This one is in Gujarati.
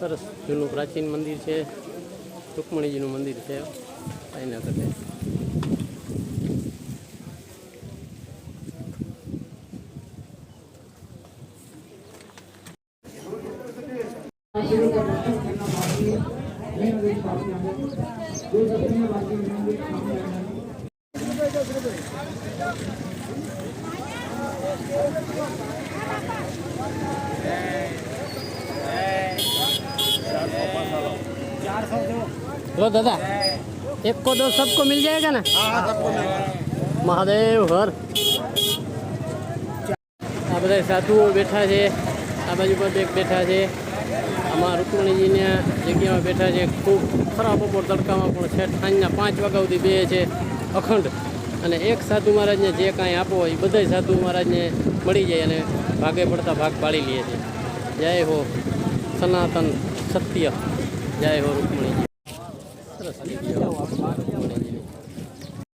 સરસ જૂનું પ્રાચીન મંદિર છે. રૂકમણીજીનું મંદિર છે. એના કરતે लो दादा एक को दो सबको मिल जाएगा ना મહાદેવ હર આ બધા સાધુઓ બેઠા છે આ બાજુ પર એક બેઠા છે આમાં રૂકમણીજીના જગ્યામાં બેઠા છે ખૂબ ખરાબ બપોર તડકામાં પણ છેઠ સાંજના પાંચ વાગ્યા સુધી બે છે અખંડ અને એક સાધુ મહારાજને જે કાંઈ આપો હોય એ બધા સાધુ મહારાજને મળી જાય અને ભાગે પડતા ભાગ પાડી લે છે જય હો સનાતન સત્ય જય હો રૂકમણીજી